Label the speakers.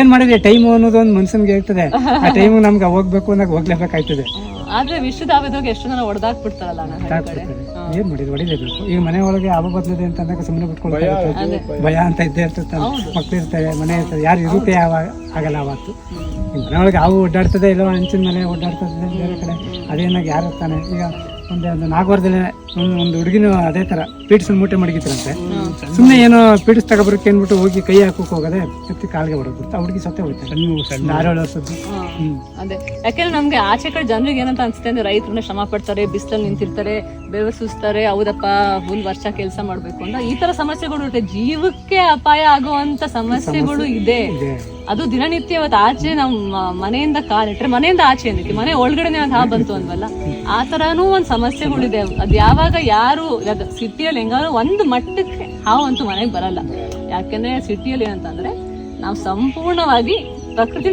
Speaker 1: ಏನ್ ಮಾಡಿದ್ರೆ? ಟೈಮ್ ಅನ್ನೋದು ಒಂದು ಮನ್ಸನ್ಗೆ ಇರ್ತದೆ ಆ ಟೈಮ್ ನಮ್ಗೆ ಹೋಗ್ಬೇಕು ಅನ್ನೋಕೆ ಹೋಗ್ಲೇಬೇಕಾಯ್ತದೆ
Speaker 2: ಆದ್ರೆ ವಿಶ್ವದಾವೇದಾಗ ಎಷ್ಟು ಜನ ಹೊಡೆದಾಕ್ಬಿಡ್ತಾರಲ್ಲ
Speaker 1: ಏನ್ ಮಾಡಿದ್ರು? ಹೊಡಿಲೇಬೇಕು ಈಗ ಮನೆ ಒಳಗೆ ಆವ ಬದಲಿದೆ ಅಂತ ಅಂದಾಗ ಸುಮ್ಮನೆ ಬಿಟ್ಕೊಂಡು ಭಯ ಅಂತ ಇದ್ದೇ ಇರ್ತದೆ. ಮಕ್ಳು ಇರ್ತಾರೆ ಮನೆ ಇರ್ತದೆ ಯಾರು ಇರುತ್ತೆ ಯಾವಾಗ ಆಗಲ್ಲ ಅವತ್ತು. ಈಗ ಮನೆ ಒಳಗೆ ಹಾವು ಓಡಾಡ್ತದೆ ಇಲ್ಲ ಹಂಚಿನ ಮನೆ ಓಡಾಡ್ತದೆ ಬೇರೆ ಕಡೆ. ಅದೇನಾಗಿ ಯಾರು ಇರ್ತಾನೆ ಈಗ ಒಂದೇ ಒಂದು ನಾಲ್ಕು ವಾರದಲ್ಲಿ ಒಂದು ಒಂದು ಹುಡುಗಿನೂ ಅದೇ ತರ. ಪೀಡ್ಸನ್ ಮೂಟೆ ಮಡಗಿದ್ರಂತೆ. ಸುಮ್ಮನೆ ಏನೋ ಪೀಡಿಸ್ ತಗೊಬರಕ್ಕೆ ಏನ್ಬಿಟ್ಟು ಹೋಗಿ ಕೈ ಹಾಕೋಕೆ ಹೋಗದೆ ಮತ್ತೆ ಕಾಲಿಗೆ ಬರೋದು. ಅವ್ರಿಗೆ ಹುಡುಗಿ ಹೋಗುತ್ತೆ ವರ್ಷದ್ದು ಹ್ಮ್.
Speaker 2: ಅದೇ. ಯಾಕೆಂದ್ರೆ ನಮ್ಗೆ ಆಚೆ ಕಡೆ ಜನರಿಗೆ ಏನಂತ ಅನ್ಸುತ್ತೆ ಅಂದ್ರೆ ರೈತರನ್ನ ಶ್ರಮ ಪಡ್ತಾರೆ ಬಿಸಿಲಲ್ಲಿ ನಿಂತಿರ್ತಾರೆ ಬೆವರು ಸುಸ್ತಾರೆ ಹೌದಪ್ಪ ಹುಲ್ ವರ್ಷ ಕೆಲಸ ಮಾಡ್ಬೇಕು ಅಂತ. ಈ ತರ ಸಮಸ್ಯೆಗಳು ಇರುತ್ತೆ. ಜೀವಕ್ಕೆ ಅಪಾಯ ಆಗುವಂತ ಸಮಸ್ಯೆಗಳು ಇದೆ. ಅದು ದಿನನಿತ್ಯ ಅವತ್ತು ಆಚೆ ನಮ್ಮ ಮನೆಯಿಂದ ಕಾಲಿಟ್ರೆ ಮನೆಯಿಂದ ಆಚೆ ಏನಿತ್ತು ಮನೆ ಒಳಗಡೆನೆ ಒಂದು ಹಾ ಬಂತು ಅಂದ್ವಲ್ಲ ಆ ತರಾನು ಒಂದ್ ಸಮಸ್ಯೆಗಳಿದೆ. ಅದ್ ಯಾವಾಗ ಯಾರು ಸಿಟಿಯಲ್ಲಿ ಹೆಂಗಾದ್ರು ಒಂದು ಮಟ್ಟಕ್ಕೆ ಹಾವು ಅಂತೂ ಮನೆಗೆ ಬರಲ್ಲ. ಯಾಕಂದ್ರೆ ಸಿಟಿಯಲ್ಲಿ ಏನಂತಂದ್ರೆ ನಾವು ಸಂಪೂರ್ಣವಾಗಿ ಪ್ರಕೃತಿ